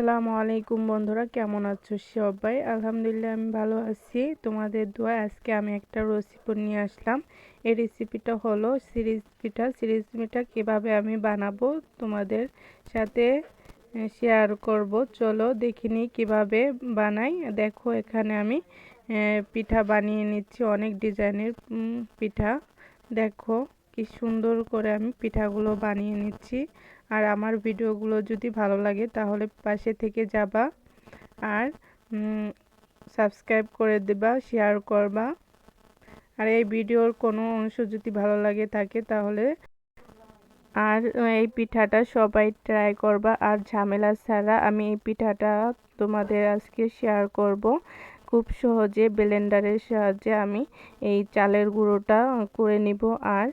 আসসালামু আলাইকুম বন্ধুরা, কেমন আছো সবাই? আলহামদুলিল্লাহ আমি ভালো আছি। তোমাদের দোয়া আজকে আমি একটা রেসিপি নিয়ে আসলাম। এই রেসিপিটা হলো সিরিজ পিঠা। সিরিজ পিঠা কীভাবে আমি বানাবো তোমাদের সাথে শেয়ার করব। চলো দেখিনি কীভাবে বানাই। দেখো এখানে আমি পিঠা বানিয়ে নিচ্ছি। অনেক ডিজাইনের পিঠা। দেখো। কি সুন্দর করে আমি পিঠাগুলো বানিয়ে নিচ্ছি। আর আমার ভিডিওগুলো যদি ভালো লাগে তাহলে পাশে থেকে যাবা আর সাবস্ক্রাইব করে দেবা শেয়ার করবা। আর এই ভিডিওর কোনো অংশ যদি ভালো লাগে থাকে তাহলে আর, এই পিঠাটা সবাই ট্রাই করবা। আর ঝামেলা ছাড়া আমি এই পিঠাটা তোমাদের আজকে শেয়ার করব। খুব সহজে ব্লেন্ডারের সাহায্যে আমি এই চালের গুঁড়োটা করে নিব আর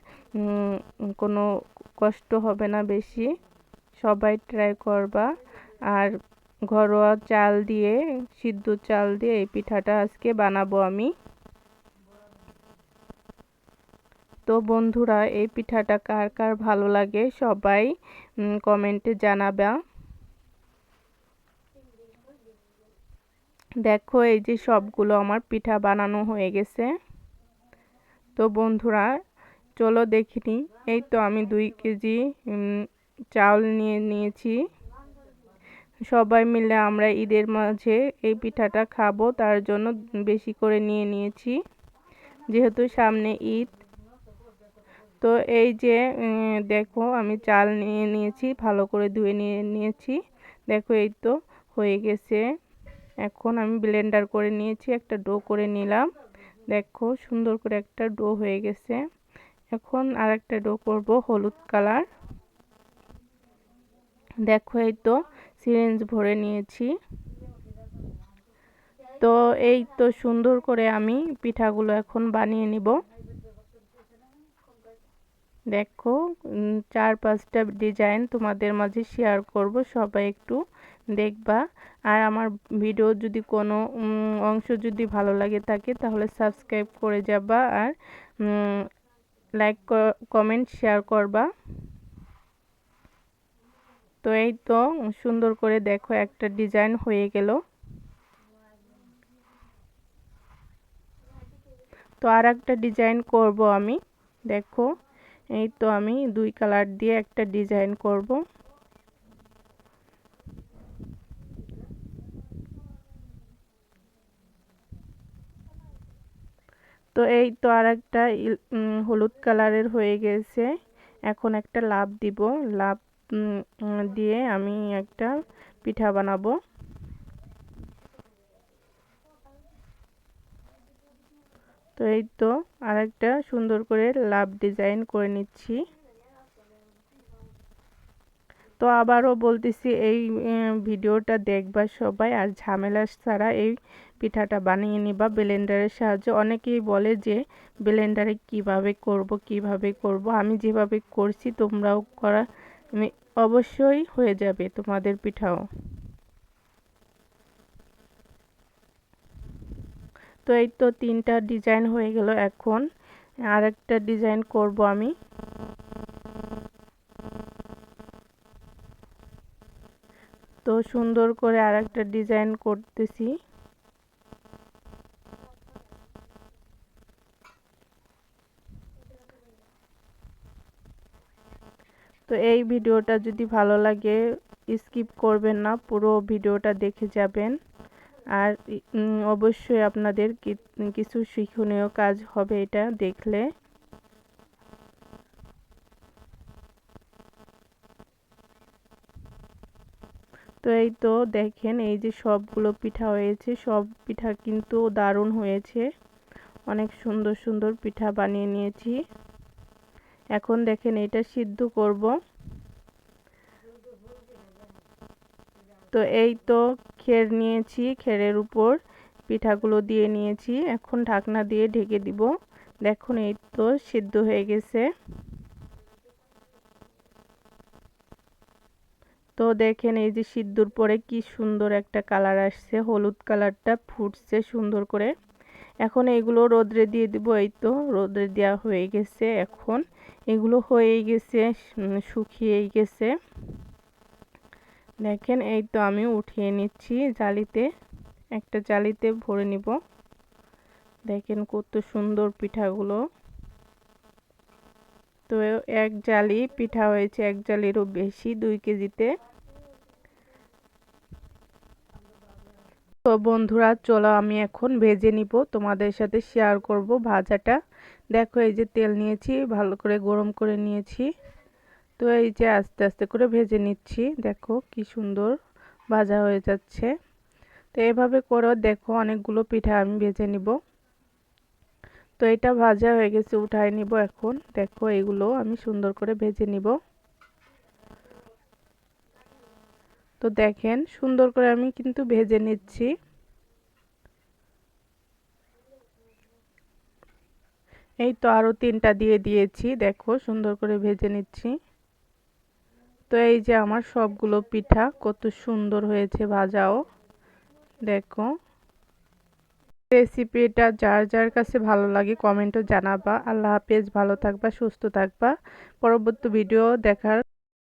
কোনো কষ্ট হবে না বেশি। সবাই ট্রাই করবা। আর ঘরোয়া চাল দিয়ে, সিদ্ধ চাল দিয়ে এই পিঠাটা আজকে বানাবো আমি। তো বন্ধুরা, এই পিঠাটা কার কার ভালো লাগে সবাই কমেন্টে জানাবা। দেখো, এই যে সবগুলো আমার পিঠা বানানো হয়ে গেছে। তো বন্ধুরা, চলো দেখিনি এই তো আমি দুই কেজি চাউল নিয়ে নিয়েছি। সবাই মিলে আমরা ঈদের মাঝে এই পিঠাটা খাব, তার জন্য বেশি করে নিয়ে নিয়েছি, যেহেতু সামনে ঈদ। তো এই যে দেখো, আমি চাল নিয়ে নিয়েছি, ভালো করে ধুয়ে নিয়ে নিয়েছি। দেখো, এই তো হয়ে গেছে। এখন আমি ব্লেন্ডার করে নিয়েছি, একটা ডো করে নিলাম। দেখো সুন্দর করে একটা ডো হয়ে গেছে। এখন আর একটা ডো করব হলুদ কালার দেখো এই তো সিরিঞ্জ ভরে নিয়েছি। তো এই তো সুন্দর করে আমি পিঠাগুলো এখন বানিয়ে নিব। দেখো চার পাঁচটা ডিজাইন তোমাদের মাঝে শেয়ার করব সবাই একটু। দেখবা। আর আমার ভিডিও যদি কোনো অংশ যদি ভালো লাগে থাকে, তাহলে সাবস্ক্রাইব করে যাবা আর লাইক কমেন্ট শেয়ার করবা। তো এই তো সুন্দর করে দেখো একটা ডিজাইন হয়ে গেল। তো আর একটা ডিজাইন করব আমি। দেখো, এই তো আমি দুই কালার দিয়ে একটা ডিজাইন করব। তো এই তো আর একটা হলুদ কালারের হয়ে গেছে। এখন একটা লাভ দিব। লাভ দিয়ে আমি একটা পিঠা বানাবো। তো এই তো আর একটা সুন্দর করে লাভ ডিজাইন করে নিচ্ছি। তো আবারও বলতেছি, এই ভিডিওটা দেখবা সবাই। আর ঝামেলা ছাড়া এই পিঠাটা বানিয়ে নিবা ব্লেন্ডারের সাহায্যে। অনেকেই বলে যে, ব্লেন্ডারে কীভাবে করব কীভাবে করব? আমি যেভাবে করছি, তোমরাও করা অবশ্যই হয়ে যাবে তোমাদের পিঠাও। তো এই তো তিনটা ডিজাইন হয়ে গেল এখন। আরেকটা ডিজাইন করব আমি। তো সুন্দর করে আরেকটা ডিজাইন করতেছি। তো এই ভিডিওটা যদি ভালো লাগে, স্কিপ করবেন না, পুরো ভিডিওটা দেখে যাবেন। আর অবশ্যই আপনাদের কিছু শিক্ষণীয় কাজ হবে এটা দেখলে। তো এই তো দেখেন, এই যে সবগুলো পিঠা হয়েছে, সব পিঠা কিন্তু দারুণ হয়েছে। অনেক সুন্দর সুন্দর পিঠা বানিয়ে নিয়েছি। এখন দেখেন এটা সিদ্ধ করব। তো এই তো খের নিয়েছি, খেরের উপর পিঠাগুলো দিয়ে নিয়েছি। এখন ঢাকনা দিয়ে ঢেকে দিব। দেখুন এই তো সিদ্ধ হয়ে গেছে। তো দেখেন এই যে সিদ্ধুর পরে কি সুন্দর একটা কালার আসছে, হলুদ কালারটা ফুটছে সুন্দর করে। এখন এগুলো রোদ্রে দিয়ে দিব, এই তো রোদ্রে দেওয়া হয়ে গেছে এখন। এগুলো হয়ে গেছে শুকিয়ে গেছে। দেখেন এই তো আমি উঠিয়ে নিচ্ছি জালিতে, একটা জালিতে ভরে নিব। দেখেন কত সুন্দর পিঠাগুলো। তো এক জালি পিঠা হয়েছে, এক জালিরও বেশি, দুই কেজিতে। তো বন্ধুরা, চলো আমি এখন ভেজে নিব, তোমাদের সাথে শেয়ার করব ভাজাটা। দেখো, এই যে তেল নিয়েছি, ভালো করে গরম করে নিয়েছি। তো এই যে আস্তে আস্তে করে ভেজে নিচ্ছি, দেখো কি সুন্দর ভাজা হয়ে যাচ্ছে। তো এভাবে করেও দেখো অনেকগুলো পিঠা আমি ভেজে নিব। তো এটা ভাজা হয়ে গেছে, উঠায় নিব এখন। দেখো, এগুলো আমি সুন্দর করে ভেজে নিব। তো দেখেন, সুন্দর করে আমি কিন্তু ভেজে নিচ্ছি। এই তো আরও তিনটা দিয়ে দিয়েছি। দেখো, সুন্দর করে ভেজে নিচ্ছি। তো এই যে আমার সবগুলো পিঠা, কত সুন্দর হয়েছে ভাজাও। দেখো। রেসিপিটা যার যার কাছে ভালো লাগে কমেন্টও জানাবা। আল্লাহ হাফেজ, ভালো থাকবা, সুস্থ থাকবা। পরবর্তী ভিডিও দেখার